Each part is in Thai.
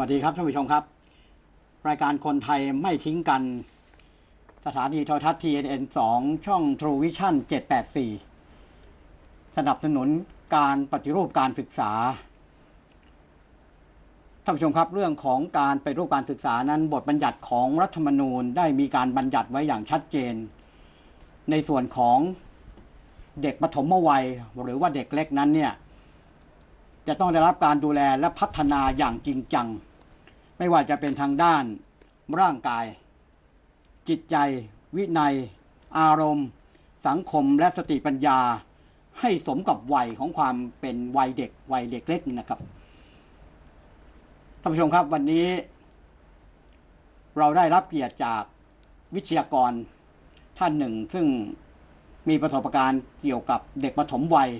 วัสดีครับท่านผู้ชมครับ รายการคนไทยไม่ทิ้งกัน สถานีโทรทัศน์ TNN 2 ช่อง True Vision 784 สนับสนุนการปฏิรูปการศึกษา ท่านผู้ชมครับเรื่องของการไปฏิรูปการศึกษานั้น บทบัญญัติของรัฐธรรมนูญได้มีการบัญญัติไว้อย่างชัดเจน ในส่วนของเด็กปฐมวัย หรือว่าเด็กเล็กนั้นเนี่ยจะต้องได้รับการดูแลและพัฒนาอย่างจริงจัง ไม่ว่าจะเป็นทางด้านร่างกาย จิตใจ วินัย อารมณ์ สังคมและสติปัญญา ให้สมกับวัยของความเป็นวัยเด็กวัยเด็กเล็กนี่นะครับท่านผู้ชมครับวันนี้ เราได้รับเกียรติจากวิทยากรท่านหนึ่ง ซึ่งมีประสบการณ์เกี่ยวกับเด็กปฐมวัย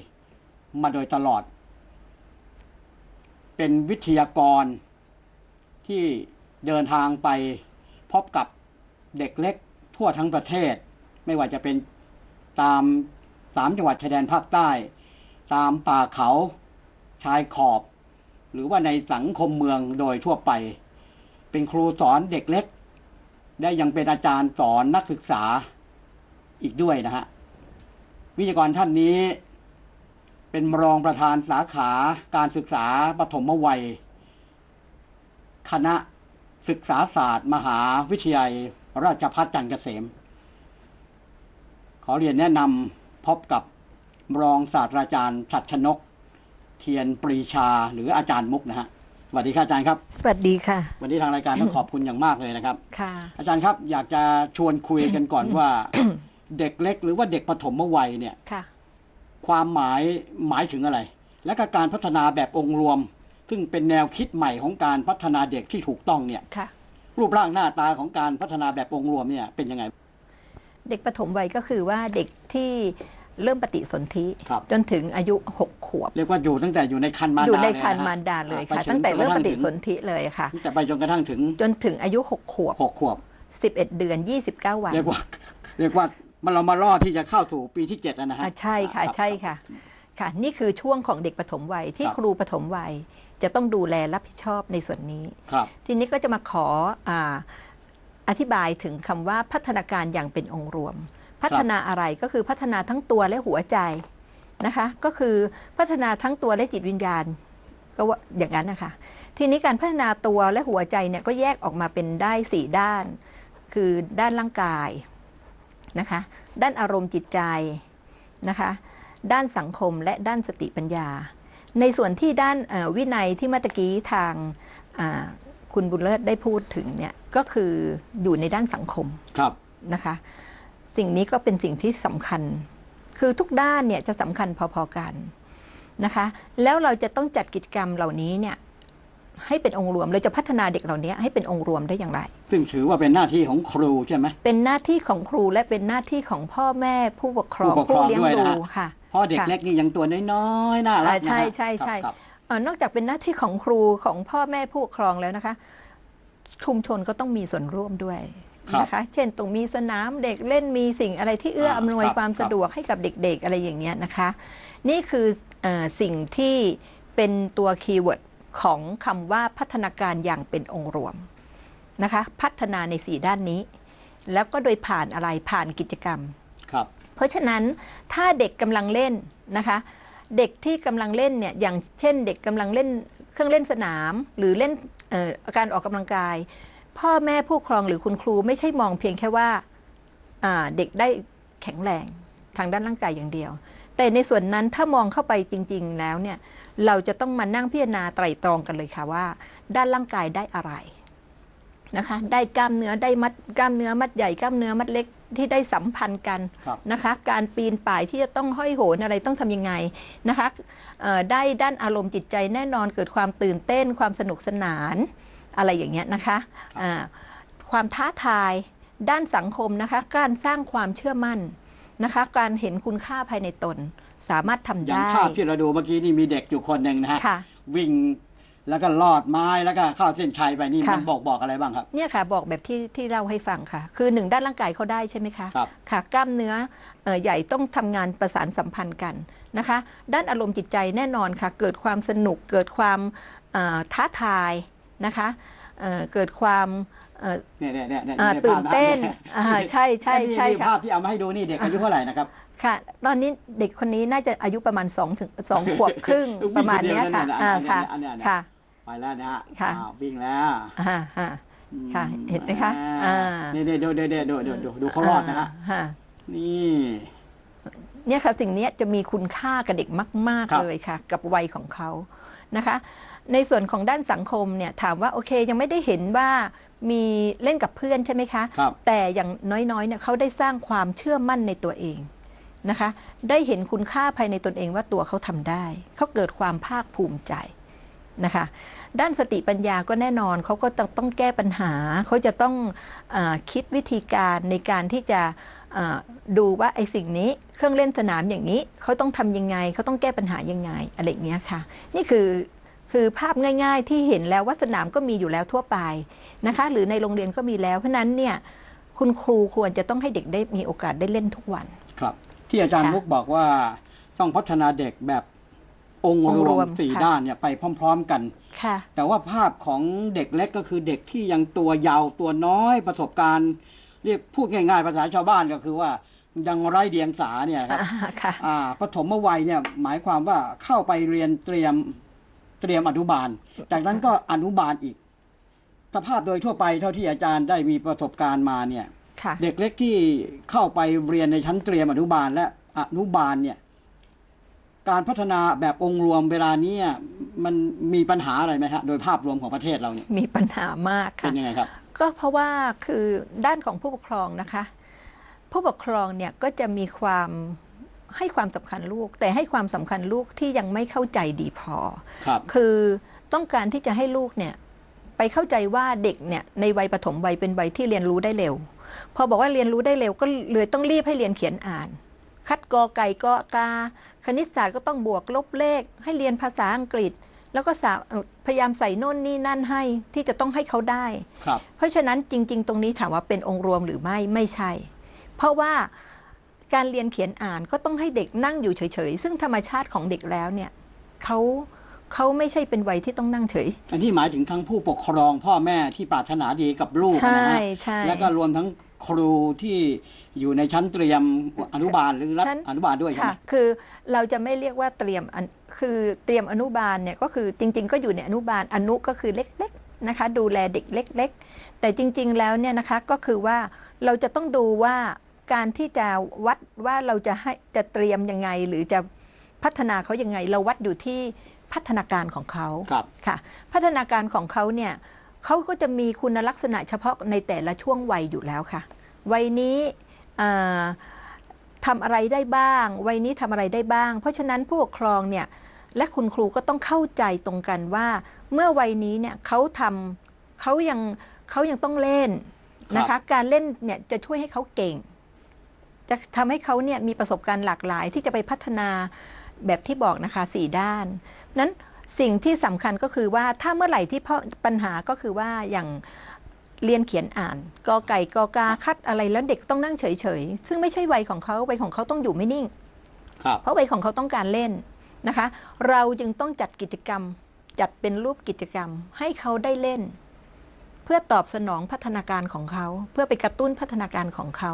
มาโดยตลอด เป็นวิทยากร ที่เดินทางไปพบกับเด็กเล็กทั่วทั้งประเทศ ไม่ว่าจะเป็นตามสามจังหวัดชายแดนภาคใต้ ตามป่าเขาชายขอบ หรือว่าในสังคมเมืองโดยทั่วไป เป็นครูสอนเด็กเล็ก ได้ยังเป็นอาจารย์สอนนักศึกษาอีกด้วยนะฮะวิทยากรท่านนี้ เป็นรองประธานสาขาการศึกษาปฐมวัย คณะศึกษาศาสตร์ มหาวิทยาลัย ราชภัฏจันทร์เกษม ขอเรียนแนะนำพบกับรองศาสตราจารย์ชัดชนก เทียนปรีชาหรืออาจารย์มุกนะฮะสวัสดีครับอาจารย์ครับ สวัสดีค่ะ วันนี้ทางรายการต้องขอบคุณอย่างมากเลยนะครับ ค่ะ อาจารย์ครับอยากจะชวนคุยกันก่อนว่า เด็กเล็กหรือว่าเด็กปฐมวัยเนี่ยค่ะ ความหมายหมายถึงอะไร และก็การพัฒนาแบบองค์รวม ซึ่งเป็นแนวคิดใหม่ของการพัฒนาเด็กที่ถูกต้องเนี่ยค่ะรูปร่างหน้าตาของการพัฒนาแบบองค์รวมเนี่ยเป็นยังไง เด็กปฐมวัยก็คือว่าเด็กที่เริ่มปฏิสนธิครับจนถึงอายุ 6 ขวบ เรียกว่าอยู่ตั้งแต่อยู่ในคันมารดาอยู่ในเลยะครรภ์ฮะมารดาเลยอ่ค่ะไปถึตั้งแต่เริ่มปฏิสนจธิเลยค่ะนแต่ไปจนกระทั่งถึง จนถึงอายุ 6 ขวบหกขวบ 11 เดือน 29 วัน เรียกว่า เรียกว่ามันเรามารอดที่จะเข้าสู่ปีที่เจ็ดแล้วนะฮะอะใช่ค่ะรับใช่ค่ะค่ะ นี่คือช่วงของเด็กปฐมวัยที่ครับครูปฐมวัย จะต้องดูแลรับผิดชอบในส่วนนี้ ครับทีนี้ก็จะมาขออาอธิบายถึงคำว่าพัฒนาการอย่างเป็นองค์รวม พัฒนาอะไรก็คือพัฒนาทั้งตัวและหัวใจนะคะ ก็คือพัฒนาทั้งตัวและจิตวิญญาณ ก็ว่าอย่างนั้นนะคะ ทีนี้การพัฒนาตัวและหัวใจเนี่ยก็แยกออกมาเป็นได้สี่ด้าน คือด้านร่างกายนะคะ ด้านอารมณ์จิตใจนะคะ ด้านสังคมและด้านสติปัญญา ในส่วนที่ด้านเอ่อวินัยที่เมื่อตะกี้ทางอ่าคุณบุญเลิศได้พูดถึงเนี่ยก็คืออยู่ในด้านสังคมครับนะคะ สิ่งนี้ก็เป็นสิ่งที่สำคัญ คือทุกด้านเนี่ยจะสำคัญพอๆกันนะคะ แล้วเราจะต้องจัดกิจกรรมเหล่านี้เนี่ยให้เป็นองค์รวมเราจะพัฒนาเด็กเหล่านี้ให้เป็นองค์รวมได้อย่างไร ซึ่งถือว่าเป็นหน้าที่ของครูใช่ไหมเป็นหน้าที่ของครูและเป็นหน้าที่ของพ่อแม่ผู้ปกครองผู้ปกครองเลี้ยงด้วยดูนะฮะค่ะเพ ราะเด็กค่ะ เล็กนี่ยังตัวน้อยๆน่ารักอ่านะใช่ฮะใช่ใช่ครับ เอ่อนอกจากเป็นหน้าที่ของครูของพ่อแม่ผู้ปกครองแล้วนะคะ ชุมชนก็ต้องมีส่วนร่วมด้วยนะคะ เช่นต้องมีสนามเด็กเล่นมีสิ่งอะไรที่เอื้ออำนวยความสะดวกให้กับเด็กๆ อะไรอย่างเงี้ยนะคะ นี่คือเออสิ่งที่เป็นตัวคีย์เวิร์ดของคำว่าพัฒนาการอย่างเป็นองค์รวมนะคะ พัฒนาในสี่ด้านนี้ แล้วก็โดยผ่านอะไรผ่านกิจกรรม ครับ เพราะฉะนั้นถ้าเด็กกำลังเล่นนะคะ เด็กที่กำลังเล่นเนี่ยอย่างเช่น เด็กกำลังเล่นเครื่องเล่นสนาม หรือเล่นอ่อการออกกำลังกาย พ่อแม่ผู้ปกครองหรือคุณครูไม่ใช่มองเพียงแค่ว่าาเด็กได้แข็งแรงทางด้านร่างกายอย่างเดียว แต่ในส่วนนั้นถ้ามองเข้าไปจริง ๆ แล้วเนี่ยเราจะต้องมานั่งพิจารณาไตรตรองกันเลยค่ะว่า ด้านร่างกายได้อะไร นะคะ ได้กล้ามเนื้อได้มัดกล้ามเนื้อมัดใหญ่กล้ามเนื้อมัดเล็กที่ได้สัมพันธ์กันครับนะคะ การปีนป่ายที่จะต้องห้อยโหนอะไรต้องทำยังไงนะคะเอ่อได้ด้านอารมณ์จิตใจแน่นอนเกิดความตื่นเต้น ความสนุกสนานอะไรอย่างเงี้ยนะคะอ่าความท้าทายด้านสังคมนะคะ การสร้างความเชื่อมั่นนะคะ การเห็นคุณค่าภายในตนสามารถทำอย่างได้ภาพที่เราดูเมื่อกี้นี่มีเด็กอยู่คนหนึ่งนะฮะค่ะวิ่ง แล้วก็ลอดไม้แล้วก็เข้าเส้นชัยไปนี่ค่ะ มันบอกบอกอะไรบ้างครับ เนี่ยค่ะบอกแบบที่ที่เล่าให้ฟังค่ะ คือหนึ่งด้านร่างกายเขาได้ใช่ไหมคะครับ ค่ะกล้ามเนื้อเอ่อใหญ่ต้องทำงานประสานสัมพันธ์กันนะคะ ด้านอารมณ์จิตใจแน่นอนค่ะ เกิดความสนุกเกิดความเอ่อท้าทายนะคะเอ่อเกิดความเอ่อเนี่ยเนี่ยเนี่ยเนี่ยอ่าเนี่ยตื่นภาพะเต้นยอ่าใช่ใช่นี่ใช่นี่ค่ะ ภาพที่เอามาให้ดูนี่เด็กอายุเท่าไหร่นะครับค่ะ ตอนนี้เด็กคนนี้น่าจะอายุประมาณ2ถึง2ขวบครึ่งวิ่งประมาณเนี้ยค่ะคนเดียวอ่านั่นน่ะค่ะ อันเนี้ยอันเนี้ยค่ะ ไปแล้วนะฮะค่ะอ้าววิ่งแล้วอ่าฮะค่ะอืเห็นไหมคะอ่านี่เดี๋ยวเดี๋ยวเดี๋ยวเดี๋ยวเดี๋ยวดูดูเขารอดนะฮะอ่านี่เนี่ยค่ะสิ่งเนี้ยจะมีคุณค่ากับเด็กมากครับๆเลยค่ะ กับวัยของเขานะคะ ในส่วนของด้านสังคมเนี่ยถามว่าโอเคยังไม่ได้เห็นว่ามีเล่นกับเพื่อนใช่ไหมคะครับแต่อย่างน้อยๆเนี่ยเขาได้สร้างความเชื่อมั่นในตัวเองนะคะ ได้เห็นคุณค่าภายในตนเองว่าตัวเขาทำได้ เขาเกิดความภาคภูมิใจ นะคะ ด้านสติปัญญาก็แน่นอนเขาก็ต้องต้องแก้ปัญหา เขาจะต้องอาคิดวิธีการในการที่จะอ่าดูว่าไอ้สิ่งนี้เครื่องเล่นสนามอย่างนี้เขาต้องทำยังไงเขาต้องแก้ปัญหายังไงอะไรอย่างเงี้ยค่ะ นี่คือคือภาพง่ายๆที่เห็นแล้วว่าสนามก็มีอยู่แล้วทั่วไปนะคะ หรือในโรงเรียนก็มีแล้วเพราะฉะนั้นเนี่ยคุณครูควรจะต้องให้เด็กได้มีโอกาสได้เล่นทุกวัน ครับ ที่อาจารย์ค่ะมุกบอกว่าต้องพัฒนาเด็กแบบ องค์องค์รรววมมสี่ค่ะด้านเนี่ยไปพร้อม ๆกันค่ะแต่ว่าภาพของเด็กเล็กก็คือเด็กที่ยังตัวยาวตัวน้อยประสบการณ์ เรียกพูดง่าย ๆ ภาษาชาวบ้านก็คือว่ายังไร้เดียงสาเนี่ยครับอ่าค่ะอ่าปฐมวัยเนี่ยหมายความว่าเข้าไปเรียนเตรียมเตรียมอนุบาล จากนั้นก็อนุบาลอีก สภาพโดยทั่วไปเท่าที่อาจารย์ได้มีประสบการณ์มาเนี่ยค่ะเด็กเล็กที่เข้าไปเรียนในชั้นเตรียมอนุบาลและอนุบาลเนี่ย การพัฒนาแบบองค์รวมเวลานี้อะมันมีปัญหาอะไรไหมฮะโดยภาพรวมของประเทศเราเนี่ยมีปัญหามากเป็ค่ะนยังไงครับ ก็เพราะว่าคือด้านของผู้ปกครองนะคะ ผู้ปกครองเนี่ยก็จะมีความให้ความสำคัญลูก แต่ให้ความสำคัญลูกที่ยังไม่เข้าใจดีพอครับคือต้องการที่จะให้ลูกเนี่ยไปเข้าใจว่าเด็กเนี่ยในวัยปฐมวัยเป็นวัยที่เรียนรู้ได้เร็ว พอบอกว่าเรียนรู้ได้เร็วก็เลยต้องรีบให้เรียนเขียนอ่าน คัดกอไก่กอกา คณิตศาสตร์ก็ต้องบวกลบเลข ให้เรียนภาษาอังกฤษ แล้วก็สาเอ่อพยายามใส่โน่นนี่นั่นให้ที่จะต้องให้เขาได้ครับเพราะฉะนั้นจริง ๆ ตรงนี้ถามว่าเป็นองค์รวมหรือไม่ไม่ใช่ เพราะว่าการเรียนเขียนอ่านก็ต้องให้เด็กนั่งอยู่เฉยๆ ซึ่งธรรมชาติของเด็กแล้วเนี่ยเขาเขาไม่ใช่เป็นวัยที่ต้องนั่งเฉย อันนี้หมายถึงทั้งผู้ปกครองพ่อแม่ที่ปรารถนาดีกับลูกใช่นะฮะใช่แล้วก็รวมทั้ง ครูที่อยู่ในชั้นเตรียมอนุบาลหรือรัฐชั้น อนุบาลด้วยใช่ไหค่ะ มคือเราจะไม่เรียกว่าเตรียมอันคือเตรียมอนุบาลเนี่ยก็คือจริง ๆ ก็อยู่ในอนุบาลอนุก็คือเล็กๆนะคะ ดูแลเด็กเล็ก ๆ แต่จริง ๆ แล้วเนี่ยนะคะก็คือว่าเราจะต้องดูว่าการที่จะวัดว่าเราจะให้จะเตรียมยังไง หรือจะพัฒนาเขายังไง เราวัดอยู่ที่พัฒนาการของเขา ครับ ค่ะพัฒนาการของเขาเนี่ย เขาก็จะมีคุณลักษณะเฉพาะในแต่ละช่วงวัยอยู่แล้วค่ะ วัยนี้อ่าทำอะไรได้บ้าง วัยนี้ทำอะไรได้บ้าง เพราะฉะนั้นผู้ปกครองเนี่ยและคุณครูก็ต้องเข้าใจตรงกันว่า เมื่อวัยนี้เนี่ยเขาทำเขายังเขายังต้องเล่นนะครัคะบการเล่นเนี่ยจะช่วยให้เขาเก่ง จะทำให้เขาเนี่ยมีประสบการณ์หลากหลายที่จะไปพัฒนาแบบที่บอกนะคะสี่ด้านนั้น สิ่งที่สำคัญก็คือว่าถ้าเมื่อไหร่ที่พ่อปัญหาก็คือว่าอย่างเรียนเขียนอ่านกอไก่กอกาคัดอะไรแล้วเด็กต้องนั่งเฉยๆ ซึ่งไม่ใช่วัยของเขาวัยของเขาต้องอยู่ไม่นิ่งครับเพราะวัยของเขาต้องการเล่นนะคะ เราจึงต้องจัดกิจกรรม จัดเป็นรูปกิจกรรม ให้เขาได้เล่น เพื่อตอบสนองพัฒนาการของเขา เพื่อไปกระตุ้นพัฒนาการของเขา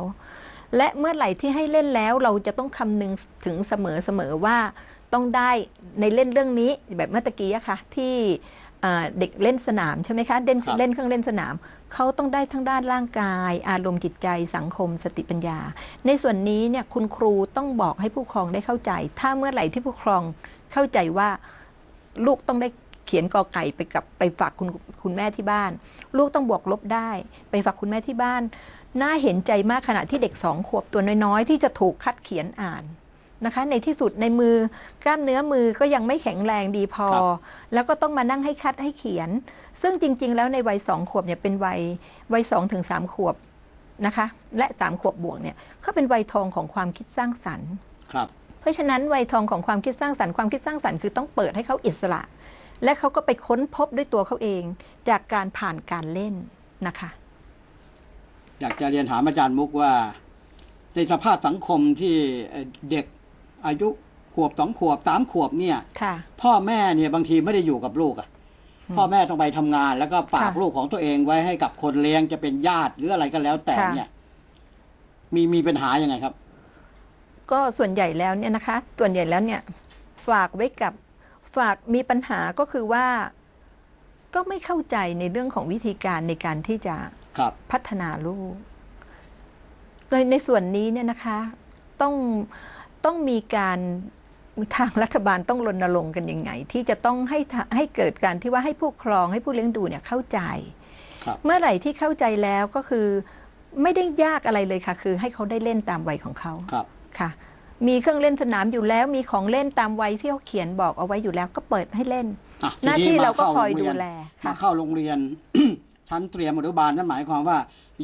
และเมื่อไหร่ที่ให้เล่นแล้วเราจะต้องคำนึงถึงเสมอๆว่าต้องได้ในเล่นเรื่องนี้แบบเมื่อตะกี้อะค่ะที่เอ่อเด็กเล่นสนามใช่ไหมคะเล่นครับเล่นเครื่องเล่นสนาม เขาต้องได้ทั้งด้านร่างกาย อารมณ์จิตใจสังคม สติปัญญา ในส่วนนี้เนี่ยคุณครูต้องบอกให้ผู้ปกครองได้เข้าใจ ถ้าเมื่อไหร่ที่ผู้ปกครองเข้าใจว่าลูกต้องได้เขียนกอไก่ไปกับไปฝากคุณคุณแม่ที่บ้าน ลูกต้องบวกลบได้ ไปฝากคุณแม่ที่บ้าน น่าเห็นใจมากขณะที่เด็กสองขวบตัวน้อยๆ ที่จะถูกคัดเขียนอ่านนะคะ ในที่สุดในมือกล้ามเนื้อมือก็ยังไม่แข็งแรงดีพอครับแล้วก็ต้องมานั่งให้คัดให้เขียน ซึ่งจริง ๆ แล้วในวัยสองขวบเนี่ยเป็นวัยวัยสองถึงสามขวบนะคะ และสามขวบบวกเนี่ยเขาเป็นวัยทองของความคิดสร้างสรรค์ครับเพราะฉะนั้นวัยทองของความคิดสร้างสรรค์ความคิดสร้างสรรค์คือต้องเปิดให้เขาอิสระ และเขาก็ไปค้นพบด้วยตัวเขาเอง จากการผ่านการเล่นนะคะ อยากจะเรียนถามอาจารย์มุกว่า ในสภาพสังคมที่เอ่อเด็กอายุขวบสองขวบสามขวบเนี่ยค่ะพ่อแม่เนี่ยบางทีไม่ได้อยู่กับลูกอะมพ่อแม่ต้องไปทำงาน แล้วก็ฝากค่ะลูกของตัวเองไว้ให้กับคนเลี้ยงจะเป็นญาติหรืออะไรก็แล้วแต่ค่ะเนี่ย มีมีปัญหายังไงครับ ก็ส่วนใหญ่แล้วเนี่ยนะคะ ส่วนใหญ่แล้วเนี่ย ฝากไว้กับฝากมีปัญหาก็คือว่า ก็ไม่เข้าใจในเรื่องของวิธีการในการที่จะครับ พัฒนาลูกโดยในส่วนนี้เนี่ยนะคะต้องต้องมีการทางรัฐบาลต้องรณรงค์กันยังไง ที่จะต้องให้ทะให้เกิดการที่ว่าให้ผู้ครองให้ผู้เลี้ยงดูเนี่ยเข้าใจครับเมื่อไหร่ที่เข้าใจแล้วก็คือไม่ได้ยากอะไรเลยค่ะ คือให้เขาได้เล่นตามวัยของเขาครับค่ะ มีเครื่องเล่นสนามอยู่แล้ว มีของเล่นตามวัยที่เขาเขียนบอกเอาไว้อยู่แล้วก็เปิดให้เล่นอะหน้าทีที่มเราก็ข้คอยโงดูเรีนแลมาค่ะเข้าโรงเรียน ชั้นเตรียมอนุบาลนั่นหมายความว่า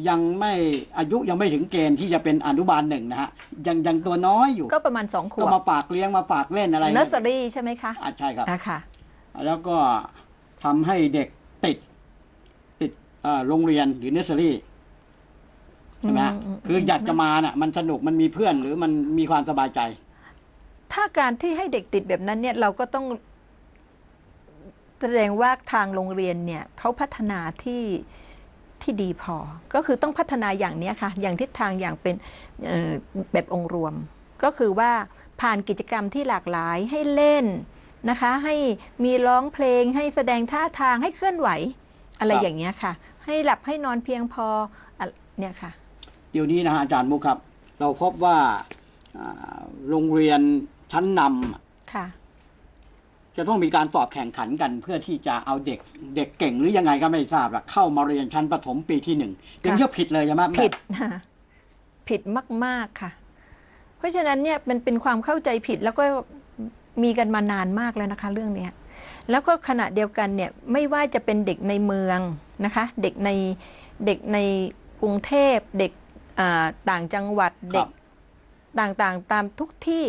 ยังไม่อายุยังไม่ถึงเกณฑ์ที่จะเป็นอนุบาลหนึ่งนะฮะยังยังตัวน้อยอยู่ ก็ประมาณสองขก็วบมาฝากเลี้ยงมาฝากเล่นอะไรเนอร์เซอรี่ใช่ไหมคะอะใช่ครับอะค่ะแล้วก็ทำให้เด็กติด ติดเอ่อโรงเรียนหรือเนสเซอรี่ใช่ไหมฮะอืมคืออยากจะมาน่ะ มันสนุกมันมีเพื่อนหรือมันมีความสบายใจ ถ้าการที่ให้เด็กติดแบบนั้นเนี่ยเราก็ต้อง แสดงว่าทางโรงเรียนเนี่ยเขาพัฒนาที่ที่ดีพอ ก็คือต้องพัฒนาอย่างเนี้ยค่ะ อย่างทิศทางอย่างเป็นเอ่อแบบองค์รวม ก็คือว่าผ่านกิจกรรมที่หลากหลายให้เล่นนะคะ ให้มีร้องเพลง ให้แสดงท่าทางให้เคลื่อนไหว อะไรครับอย่างเงี้ยค่ะ ให้หลับให้นอนเพียงพออะเนี่ยค่ะ เดี๋ยวนี้นะฮะอาจารย์มุกครับ เราพบว่าอ่าโรงเรียนชั้นนำค่ะ จะต้องมีการสอบแข่งขันกันเพื่อที่จะเอาเด็กเด็กเก่งหรือยังไงก็ไม่ทราบละเข้ามาเรียนชั้นประถมปีที่หนึ่งอย่างนี้ก็ผิดเลยใช่ไหมผิดนะผิดมาก ๆค่ะ เพราะฉะนั้นเนี่ยมันเป็นความเข้าใจผิดแล้วก็มีกันมานานมากแล้วนะคะ เรื่องเนี้ยแล้วก็ขณะเดียวกันเนี่ยไม่ว่าจะเป็นเด็กในเมืองนะคะ เด็กในเด็กในกรุงเทพเด็กอ่าต่างจังหวัดคเด็รักบต่างๆตามทุกที่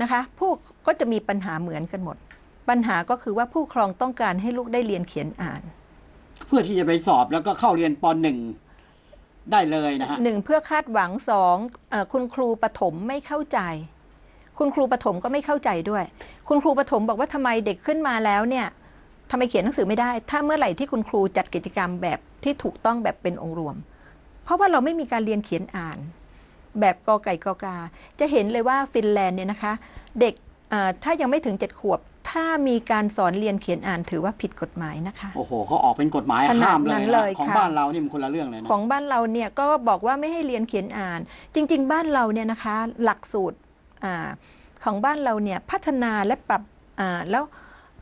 นะคะพวกก็จะมีปัญหาเหมือนกันหมด ปัญหาก็คือว่าผู้ครองต้องการให้ลูกได้เรียนเขียนอ่าน เพื่อที่จะไปสอบแล้วก็เข้าเรียนปหนึ่งได้เลยนะฮะหนึ่งเพื่อคาดหวังสองเออคุณครูปฐมไม่เข้าใจ คุณครูปฐมก็ไม่เข้าใจด้วย คุณครูปฐมบอกว่าทำไมเด็กขึ้นมาแล้วเนี่ยทำไมเขียนหนังสือไม่ได้ ถ้าเมื่อไหร่ที่คุณครูจัดกิจกรรมแบบที่ถูกต้องแบบเป็นองค์รวม เพราะว่าเราไม่มีการเรียนเขียนอ่าน แบบกอไก่กอกา จะเห็นเลยว่าฟินแลนด์เนี่ยนะคะ เด็กเอ่อถ้ายังไม่ถึงเจ็ดขวบ ถ้ามีการสอนเรียนเขียนอ่านถือว่าผิดกฎหมายนะคะ โอ้โหเขาออกเป็นกฎหมายขนาดห้ามเลยนั้นนะเลยของค่ะบ้านเรานี่มันคนละเรื่องเลยนะของบ้านเราเนี่ยก็บอกว่าไม่ให้เรียนเขียนอ่าน จริง ๆ บ้านเราเนี่ยนะคะ หลักสูตรอาของบ้านเราเนี่ยพัฒนาและปรับอ่าแล้ว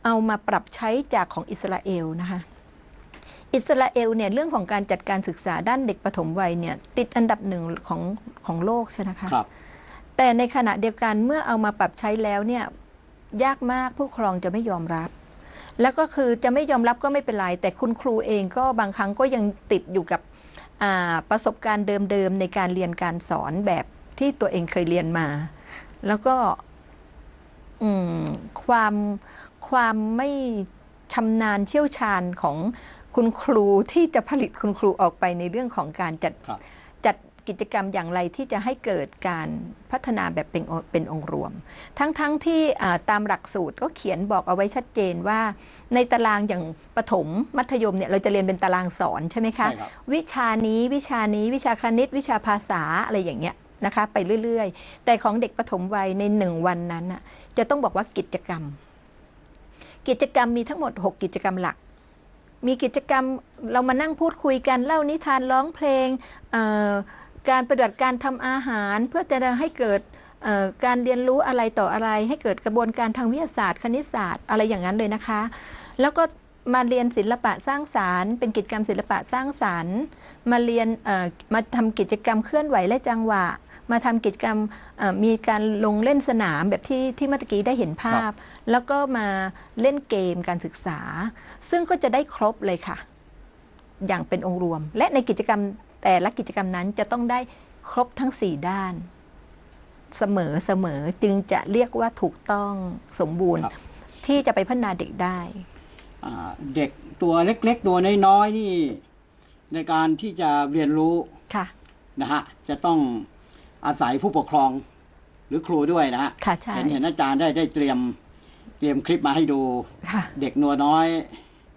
เอามาปรับใช้จากของอิสราเอลนะคะอิสราเอลเนี่ยเรื่องของการจัดการศึกษาด้านเด็กปฐมวัยเนี่ยติดอันดับหนึ่งของของโลกใช่ไหมคะครับแต่ในขณะเดียวกันเมื่อเอามาปรับใช้แล้วเนี่ย ยากมากผู้ครองจะไม่ยอมรับ แล้วก็คือจะไม่ยอมรับก็ไม่เป็นไร แต่คุณครูเองก็บางครั้งก็ยังติดอยู่กับประสบการณ์เดิมๆในการเรียนการสอนแบบที่ตัวเองเคยเรียนมา แล้วก็ความความไม่ชำนาญเชี่ยวชาญของคุณครูที่จะผลิตคุณครูออกไปในเรื่องของการจัดครับจัด กิจกรรมอย่างไรที่จะให้เกิดการพัฒนาแบบเป็นองเป็นองค์รวม ทั้งๆทที่อ่าตามหลักสูตรก็เขียนบอกเอาไว้ชัดเจนว่า ในตารางอย่างประถมมัธยมเนี่ยเราจะเรียนเป็นตารางสอนใช่ไหมคะใช่ครับวิชานี้วิชานี้วิชาคณิต วิชาภาษาอะไรอย่างเงี้ยนะคะไปเรื่อยๆ แต่ของเด็กประถมวัยในหนึ่งวันนั้นน่ะจะต้องบอกว่ากิจกรรม กิจกรรมมีทั้งหมด 6 กิจกรรมหลักมีกิจกรรมเรามานั่งพูดคุยกันเล่านิทานร้องเพลงเอ่อ การปฏิบัติการทำอาหารเพื่อจะให้เกิดเอ่อการเรียนรู้อะไรต่ออะไร ให้เกิดกระบวนการทางวิทยาศาสตร์ คณิตศาสตร์อะไรอย่างนั้นเลยนะคะ แล้วก็มาเรียนศิลปะสร้างสารรค์ เป็นกิจกรรมศิลปะสร้างสารรค์ มาเรียนเอ่อมาทำกิจกรรมเคลื่อนไหวและจังหวะ มาทำกิจกรรมเอ่อมีการลงเล่นสนามแบบที่ที่เมื่อกี้ได้เห็นภาพ แล้วก็มาเล่นเกมการศึกษา ซึ่งก็จะได้ครบเลยค่ะ อย่างเป็นองค์รวม และในกิจกรรม แต่ละกิจกรรมนั้นจะต้องได้ครบทั้ง 4 ด้าน เสมอเสมอจึงจะเรียกว่าถูกต้องสมบูรณ์ ครับ ที่จะไปพัฒนาเด็กได้ อ่าเด็กตัวเล็กๆ ตัวน้อยๆนี่ ในการที่จะเรียนรู้ค่ะ นะฮะจะต้องอาศัยผู้ปกครองหรือครูด้วยนะฮะค่ะใช่ เห็นเห็นอาจารย์ได้ได้เตรียมเตรียมคลิปมาให้ดู ค่ะเด็กนัวน้อย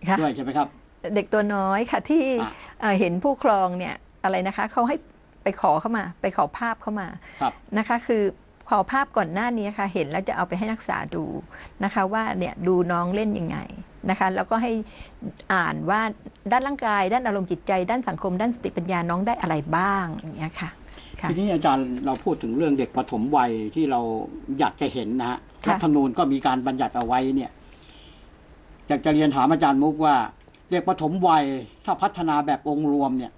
ค่ะ ด้วยใช่ไหมครับ เด็กตัวน้อยค่ะที่อะ เอ่อเห็นผู้ครองเนี่ย อะไรนะคะเขาให้ไปขอเข้ามา ไปขอภาพเข้ามาครับนะคะ คือขอภาพก่อนหน้านี้ค่ะ เห็นแล้วจะเอาไปให้นักศึกษาดูนะคะ ว่าเนี่ยดูน้องเล่นยังไงนะคะ แล้วก็ให้อ่านว่าด้านร่างกาย ด้านอารมณ์จิตใจ ด้านสังคม ด้านสติปัญญาน้องได้อะไรบ้างอย่างเงี้ยค่ะค่ะทีนี้อาจารย์เราพูดถึงเรื่องเด็กปฐมวัยที่เราอยากจะเห็นนะฮะค่ะรัฐธรรมนูญก็มีการบัญญัติเอาไว้เนี่ยอยากจะเรียนถามอาจารย์มุกว่า เด็กปฐมวัยถ้าพัฒนาแบบองค์รวมเนี่ย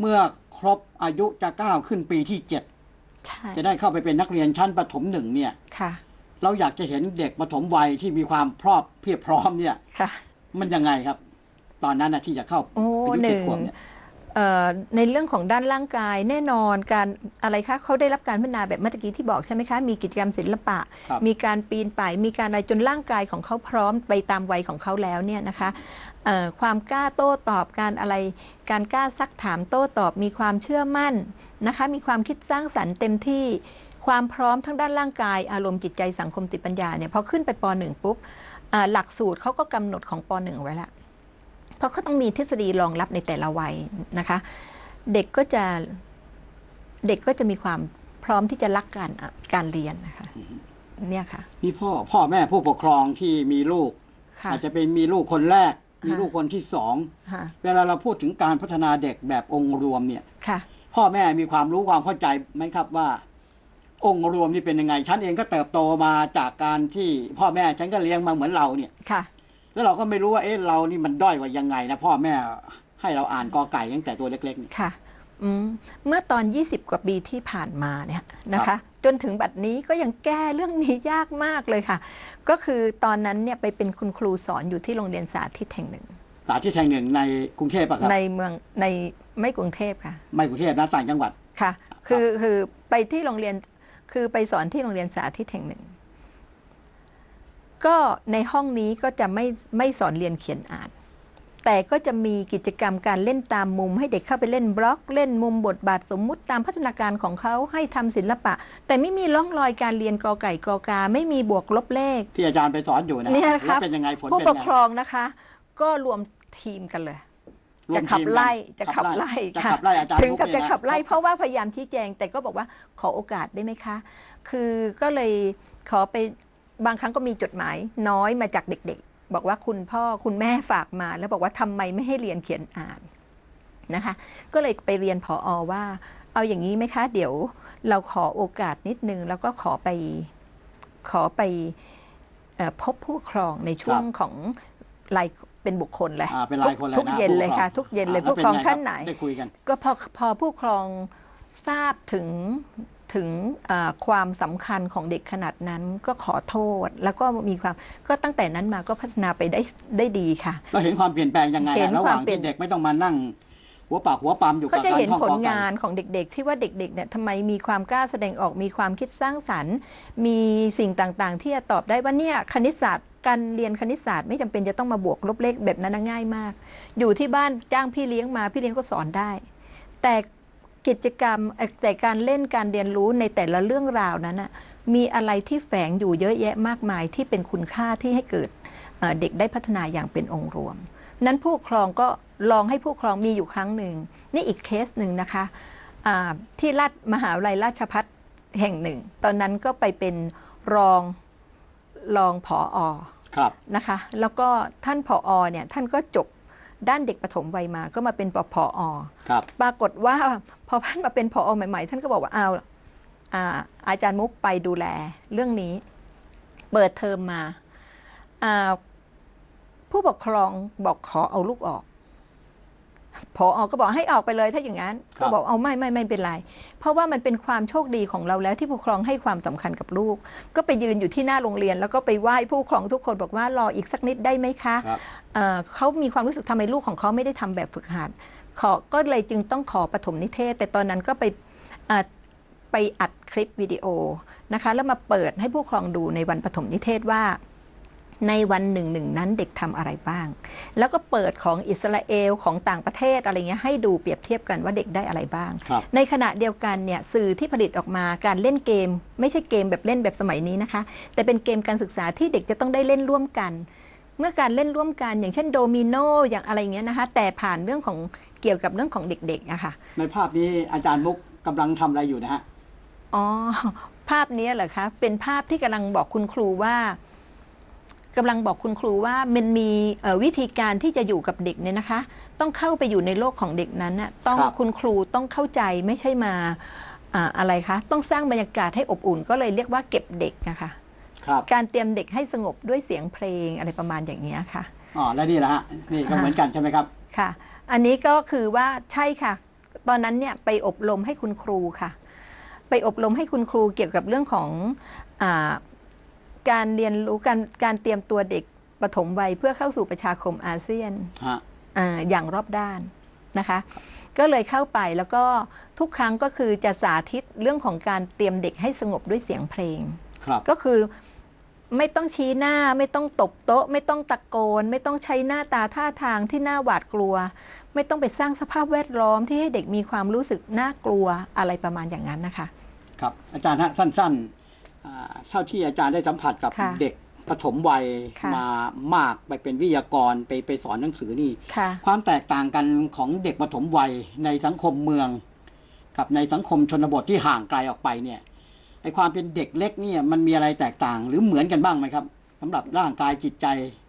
เมื่อครบอายุจะก้าวขึ้นปีที่เจ็ดใช่จะได้เข้าไปเป็นนักเรียนชั้นประถมหนึ่งเนี่ยค่ะเราอยากจะเห็นเด็กปฐมวัยที่มีความพร้อมเพียบพร้อมเนี่ยค่ะมันยังไงครับ ตอนนั้นนะที่จะเข้าโอ้อายุหเจ็นึ่ดงขวบเนี่ยเอ่อ ในเรื่องของด้านร่างกายแน่นอนการอะไรคะเขาได้รับการพัฒนาแบบเมื่อกี้ที่บอกใช่ไหมคะ มีกิจกรรมศิลปะครับมีการปีนป่ายมีการอะไรจนร่างกายของเขาพร้อมไปตามวัยของเขาแล้วเนี่ยนะคะเอ่อความกล้าโต้ตอบการอะไร การกล้าซักถามโต้ตอบมีความเชื่อมั่นนะคะ มีความคิดสร้างสรรค์เต็มที่ความพร้อมทั้งด้านร่างกายอารมณ์จิตใจสังคมติปัญญาเนี่ยพอขึ้นไปป .1 ปุ๊บอ่าหลักสูตรเขาก็กำหนดของป .1 ไว้ละ เพราะเขาต้องมีทฤษฎีรองรับในแต่ละวัยนะคะ เด็กก็จะเด็กก็จะมีความพร้อมที่จะรักการอะการเรียนนะคะเนี่ยค่ะนี่พ่อพ่อแม่ผู้ปกครองที่มีลูกค่ะอาจจะเป็นมีลูกคนแรก มีค่ะลูกคนที่สองค่ะเวลาเราพูดถึงการพัฒนาเด็กแบบองค์รวมเนี่ยค่ะ พ่อแม่มีความรู้ความเข้าใจไหมครับว่า องค์รวมนี่เป็นยังไงฉันเองก็เติบโตมาจากการที่พ่อแม่ฉันก็เลี้ยงมาเหมือนเราเนี่ยค่ะ แล้วเราก็ไม่รู้ว่าเอ๊ะเรานี่มันด้อยกว่ายังไงนะพ่อแม่ให้เราอ่านกอไก่ตั้งแต่ตัวเล็กๆเนี่ยค่ะอืมเมื่อตอน 20 กว่าปีที่ผ่านมาเนี่ยนะครัคะบจนถึงบัดนี้ก็ยังแก้เรื่องนี้ยากมากเลยค่ะ ก็คือตอนนั้นเนี่ยไปเป็นคุณครูสอนอยู่ที่โรงเรียนสาธิตแห่งหนึ่ง สาธิตแห่งหนึ่งในกรุงเทพอะครับในเมืองในไม่กรุงเทพค่ะ ไม่กรุงเทพนะต่างจังหวัดค่ะ คือคือไปที่โรงเรียนคือไปสอนที่โรงเรียนสาธิตแห่งหนึ่ง ก็ในห้องนี้ก็จะไม่ไม่สอนเรียนเขียนอ่าน แต่ก็จะมีกิจกรรมการเล่นตามมุม ให้เด็กเข้าไปเล่นบล็อก เล่นมุมบทบาทสมมุติตามพัฒนาการของเขาให้ทำศิลปะ แต่ไม่มีร่องรอยการเรียนกอไก่กอกา ไม่มีบวกลบเลข ที่อาจารย์ไปสอนอยู่นะเนี่ยนะครับแล้วเป็นยังไงผลผู้เป็นปยักงครองนะคะ ก็รวมทีมกันเลยรวจะมขับทีมกันไล่จะขับไล่จะค่ะขับไล่อาจารย์ถึงกับมุจะเนี่ยนขับไล่เพราะว่าพยายามชี้แจง แต่ก็บอกว่าขอโอกาสได้ไหมคะ คือก็เลยขอไป บางครั้งก็มีจดหมายน้อยมาจากเด็กๆ บอกว่าคุณพ่อคุณแม่ฝากมา แล้วบอกว่าทำไมไม่ให้เรียนเขียนอ่านนะคะ ก็เลยไปเรียนผออว่า เอาอย่างนี้ไหมคะ เดี๋ยวเราขอโอกาสนิดนึง แล้วก็ขอไปขอไปเอ่อพบผู้ปกครองในช่วงของรายเป็นบุคคลเลยอ่าเป็นรายคนเลยทุกนะเย็นเลยผู้ปกครองค่ะ ทุกเย็นเลยอ่าผู้ปกครองแล้วเป็ท่านไงไหนครับได้คุยกันก็พอพอผู้ปกครองทราบถึง ถึงอ่าความสำคัญของเด็กขนาดนั้นก็ขอโทษ แล้วก็มีความก็ตั้งแต่นั้นมาก็พัฒนาไปได้ได้ดีค่ะเราเห็นความเปลี่ยนแปลงยังไงเห็อะนระหว่างความเปลี่ยที่นเด็กไม่ต้องมานั่งหัวปากหัวปั๊มอยู่ก็กับจะการเห็นท่องผกลอไก่งานของเด็กๆ ที่ว่าเด็กๆเนี่ยทำไมมีความกล้าแสดงออกมีความคิดสร้างสรรค์ มีสิ่งต่างๆ ที่จะตอบได้ว่าเนี่ยคณิตศาสตร์การเรียนคณิตศาสตร์ไม่จำเป็นจะต้องมาบวกลบเลขแบบนั้นนะง่ายมาก อยู่ที่บ้านจ้างพี่เลี้ยงมาพี่เลี้ยงก็สอนได้ แต่ กิจกรรมเอ่อแต่การเล่นการเรียนรู้ในแต่ละเรื่องราวนั้นน่ะมีอะไรที่แฝงอยู่เยอะแยะมากมายที่เป็นคุณค่าที่ให้เกิดเอ่อเด็กได้พัฒนาอย่างเป็นองค์รวม นั้นผู้ปกครองก็ลองให้ผู้ปกครองมีอยู่ครั้งหนึ่ง นี่อีกเคสหนึ่งนะคะอ่าที่ราชมหาวิทยาลัยราชพัฒแห่งหนึ่ง ตอนนั้นก็ไปเป็นรองรองผออครับนะคะ แล้วก็ท่านผออเนี่ยท่านก็จบ ด้านเด็กปฐมวัยมาก็มาเป็นปผอครับปรากฏว่าพอท่านมาเป็นผอใหม่ ๆ ท่านก็บอกว่าเอาอาอาจารย์มุกไปดูแลเรื่องนี้ เปิดเทอมมาอ่าผู้ปกครองบอกขอเอาลูกออก พออก็บอกให้ออกไปเลยถ้าอย่างนั้นครับก็บอกเอาไม่ไม่ไม่เป็นไร เพราะว่ามันเป็นความโชคดีของเราแล้วที่ผู้ปกครองให้ความสำคัญกับลูก ก็ไปยืนอยู่ที่หน้าโรงเรียน แล้วก็ไปไหว้ผู้ปกครองทุกคนบอกว่ารออีกสักนิดได้ไหมคะครับเอ่อเขามีความรู้สึกทำไมลูกของเขาไม่ได้ทำแบบฝึกหัดขอก็เลยจึงต้องขอปฐมนิเทศ แต่ตอนนั้นก็ไปอ่าไปอัดคลิปวิดีโอนะคะแล้วมาเปิดให้ผู้ปกครองดูในวันปฐมนิเทศว่า ในวันหนึ่งหนึ่งนั้นเด็กทำอะไรบ้าง แล้วก็เปิดของอิสราเอลของต่างประเทศอะไรเงี้ยให้ดูเปรียบเทียบกันว่าเด็กได้อะไรบ้างครับในขณะเดียวกันเนี่ยสื่อที่ผลิตออกมาการเล่นเกม ไม่ใช่เกมแบบเล่นแบบสมัยนี้นะคะ แต่เป็นเกมการศึกษาที่เด็กจะต้องได้เล่นร่วมกันเมื่อการเล่นร่วมกันอย่างเช่นโดมิโนอย่างอะไรอย่างเงี้ยนะคะ แต่ผ่านเรื่องของเกี่ยวกับเรื่องของเด็กๆอะค่ะ ในภาพนี้อาจารย์มุกกำลังทำอะไรอยู่นะฮะอ๋อภาพนี้เหรอคะเป็นภาพที่กำลังบอกคุณครูว่า กำลังบอกคุณครูว่ามันมีเอ่อวิธีการที่จะอยู่กับเด็กเนี่ยนะคะ ต้องเข้าไปอยู่ในโลกของเด็กนั้นน่ะต้องครับคุณครูต้องเข้าใจไม่ใช่มาอ่าอะไรคะ ต้องสร้างบรรยากาศให้อบอุ่น ก็เลยเรียกว่าเก็บเด็กนะคะครับการเตรียมเด็กให้สงบด้วยเสียงเพลงอะไรประมาณอย่างนี้ยค่ะอ๋อแล้วนี่แหละฮะนี่ก็เหมือนกันใช่ไหมครับค่ะ อันนี้ก็คือว่าใช่ค่ะ ตอนนั้นเนี่ยไปอบรมให้คุณครูค่ะ ไปอบรมให้คุณครูเกี่ยวกับเรื่องของอา การเรียนรู้การการเตรียมตัวเด็กปฐมวัยเพื่อเข้าสู่ประชาคมอาเซียนฮะอาอย่างรอบด้านนะคะ ก็เลยเข้าไปแล้วก็ทุกครั้งก็คือจะสาธิตเรื่องของการเตรียมเด็กให้สงบด้วยเสียงเพลง ครับก็คือไม่ต้องชี้หน้าไม่ต้องตบโต๊ะ ไม่ต้องตะโกน ไม่ต้องใช้หน้าตาท่าทางที่น่าหวาดกลัว ไม่ต้องไปสร้างสภาพแวดล้อมที่ให้เด็กมีความรู้สึกน่ากลัวอะไรประมาณอย่างนั้นนะคะ ครับ อาจารย์ฮะสั้นๆอ่า เท่าที่อาจารย์ได้สัมผัสกับค่ะเด็กปฐมวัยค่ะมามากไปเป็นวิทยากรไปไปสอนหนังสือนี่ค่ะความแตกต่างกันของเด็กปฐมวัยในสังคมเมือง กับในสังคมชนบทที่ห่างไกลออกไปเนี่ยไอความเป็นเด็กเล็กเนี่ยมันมีอะไรแตกต่างหรือเหมือนกันบ้างไหมครับสำหรับร่างกายจิตใจ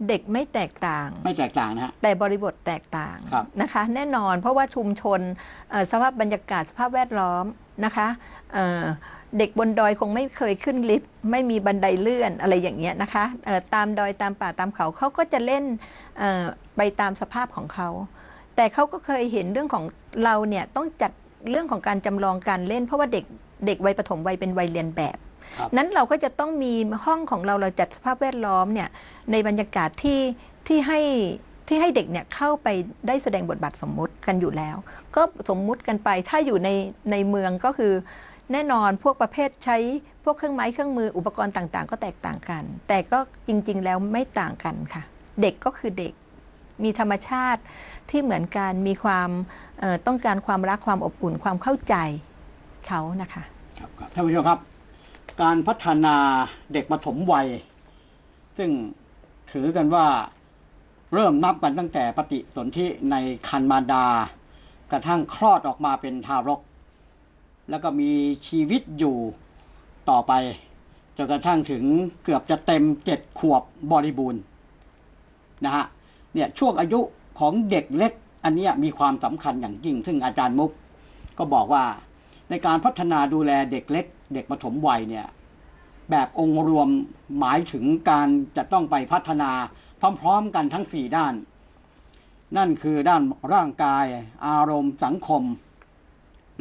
เด็กไม่แตกต่าง ไม่แตกต่างนะฮะแต่บริบทแตกต่างครับนะคะ แน่นอนเพราะว่าชุมชนเอ่อสภาพบรรยากาศสภาพแวดล้อม นะคะเอ่อเด็กบนดอยคงไม่เคยขึ้นลิฟต์ไม่มีบันไดเลื่อนอะไรอย่างเงี้ยนะคะเอ่อตามดอยตามป่าตามเขาเขาก็จะเล่นเอ่อไปตามสภาพของเขา แต่เขาก็เคยเห็นเรื่องของเราเนี่ยต้องจัดเรื่องของการจำลองการเล่น เพราะว่าเด็กเด็กวัยปฐมวัยเป็นวัยเรียนแบบครับนั้นเราก็จะต้องมีห้องของเราเราจัดสภาพแวดล้อมเนี่ยในบรรยากาศที่ที่ให้ ที่ให้เด็กเนี่ยเข้าไปได้แสดงบทบาทสมมุติกันอยู่แล้ว ก็สมมุติกันไปถ้าอยู่ในในเมืองก็คือ แน่นอนพวกประเภทใช้พวกเครื่องไม้เครื่องมืออุปกรณ์ต่างๆ ก็แตกต่างกัน แต่ก็จริง ๆ แล้วไม่ต่างกันค่ะ เด็กก็คือเด็กมีธรรมชาติที่เหมือนกันมีความต้องการความรักความอบอุ่นความเข้าใจเขานะคะครับครับท่านผู้ชมครับ การพัฒนาเด็กปฐมวัย ซึ่งถือกันว่า เริ่มนับกันตั้งแต่ปฏิสนธิในคันมารดา กระทั่งคลอดออกมาเป็นทารก แล้วก็มีชีวิตอยู่ต่อไปจนกระทั่งถึงเกือบจะเต็มเจ็ดขวบบริบูรณ์นะฮะเนี่ยช่วงอายุของเด็กเล็กอันนี้มีความสำคัญอย่างยิ่ง ซึ่งอาจารย์มุกก็บอกว่าในการพัฒนาดูแลเด็กเล็ก เด็กปฐมวัยเนี่ย แบบองค์รวมหมายถึงการจะต้องไปพัฒนาพร้อมๆกันทั้งสี่ด้าน นั่นคือด้านร่างกาย อารมณ์สังคม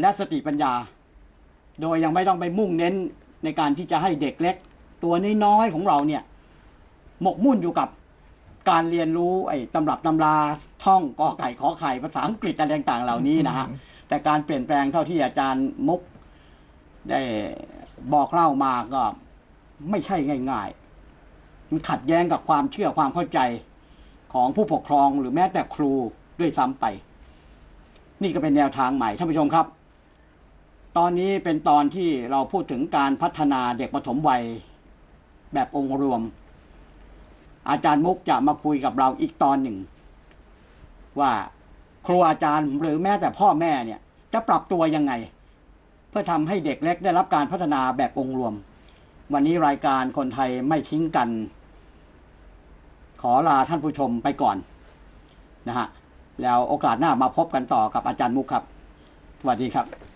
และสติปัญญา โดยยังไม่ต้องไปมุ่งเน้นในการที่จะให้เด็กเล็ก ตัวน้อยๆของเราเนี่ยหมกมุ่นอยู่กับการเรียนรู้ไอ้ตำรับตำราท่องกอไก่ขอไข่ภาษาอังกฤษอะไรต่างๆ เหล่านี้นะฮะแต่การเปลี่ยนแปลงเท่าที่อาจารย์มุกได้บอกเล่ามาก็ ไม่ใช่ง่าย ๆ มันขัดแย้งกับความเชื่อความเข้าใจของผู้ปกครองหรือแม้แต่ครูด้วยซ้ำไป นี่ก็เป็นแนวทางใหม่ท่านผู้ชมครับ ตอนนี้เป็นตอนที่เราพูดถึงการพัฒนาเด็กปฐมวัยแบบองค์รวม อาจารย์มุกจะมาคุยกับเราอีกตอนหนึ่ง ว่าครูอาจารย์หรือแม้แต่พ่อแม่เนี่ย จะปรับตัวยังไง เพื่อทำให้เด็กเล็กได้รับการพัฒนาแบบองค์รวม วันนี้รายการคนไทยไม่ทิ้งกัน ขอลาท่านผู้ชมไปก่อนนะฮะแล้วโอกาสหน้ามาพบกันต่อกับอาจารย์มุกครับ สวัสดีครับ